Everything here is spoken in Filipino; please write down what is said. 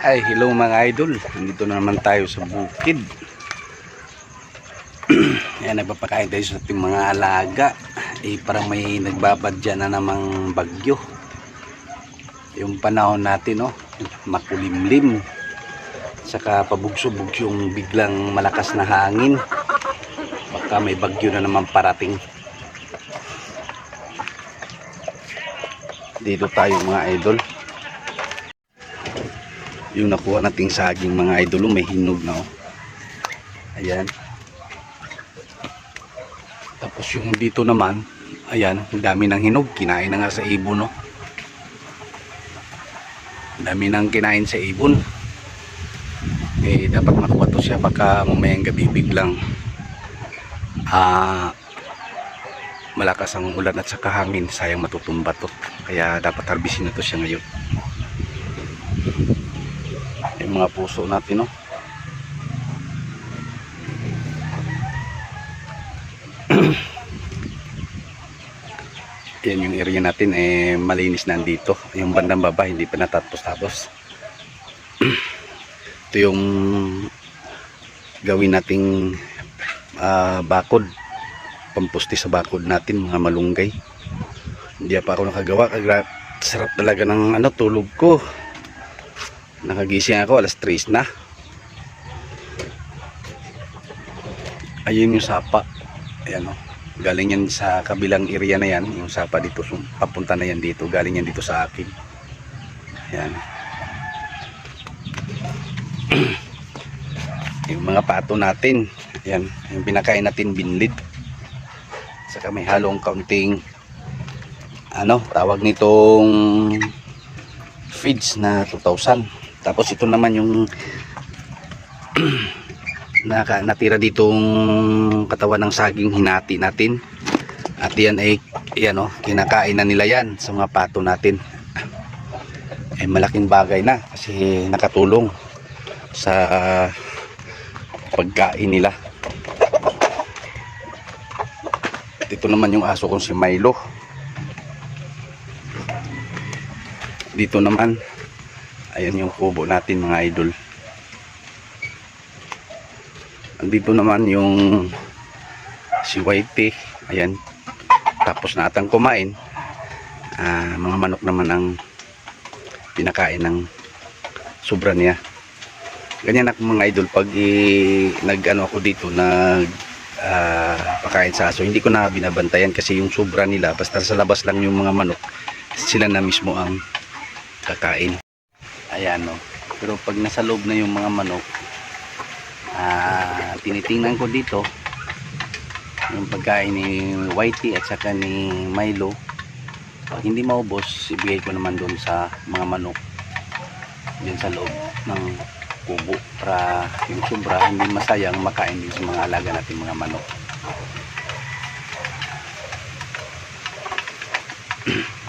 Ay, hello mga idol. Nandito na naman tayo sa bukid. Ayan, nagpapakain tayo sa ating mga alaga. Eh, parang may nagbabadya na namang bagyo. Yung panahon natin, no? Makulimlim. Saka pabugso-bugso yung biglang malakas na hangin. Baka may bagyo na naman parating. Dito tayo mga idol yung nakuha nating saging mga idolo may hinog na oh. ayan. Tapos yung dito naman ayan ang dami ng hinog. Kinain na nga sa ibon no Ang dami nang kinain sa ibon. Eh dapat makuha to siya baka mamayang gabi biglang ah malakas ang ulan at saka hangin. Sayang matutumba to. Kaya dapat harbisin na to siya ngayon yung mga puso natin no? Yan yung area natin eh malinis na dito yung bandang baba hindi pa natapos tapos ito yung gawin nating ah, bakod. Pampusti sa bakod natin mga malunggay. Hindi pa ako nakagawa sarap talaga ng ano tulog ko nakagising ako alas 3 na. Ayun yung sapa. Ayan o galing yan sa kabilang area na yan yung sapa dito papunta na yan dito galing yan dito sa akin. Ayan. Yung mga pato natin ayan yung pinakain natin binlid. Saka may halong kaunting ano tawag nitong feeds na 2,000 tapos ito naman yung naka, natira ditong katawan ng saging hinati natin. At yan ay yan oh, kinakain na nila yan sa mga pato natin. Ay malaking bagay na kasi nakatulong sa ah, pagkain nila. At ito naman yung aso kong si Milo. Dito naman ayan yung kubo natin mga idol. Andito naman yung si Whitey. Ayan. Tapos na atang kumain. Ah, mga manok naman ang pinakain ng sobra niya. Ganyan ako mga idol pag i, nag ano ako dito nag ah, pakain sa aso hindi ko na binabantayan kasi yung sobra nila basta sa labas lang yung mga manok sila na mismo ang kakain ayan no. Pero pag nasa loob na yung mga manok ah, tinitingnan ko dito yung pagkain ni Whitey at saka ni Milo. Pag hindi maubos ibigay ko naman doon sa mga manok dyan sa loob ng kubo para yung sobra hindi masayang makain din sa mga alaga natin mga manok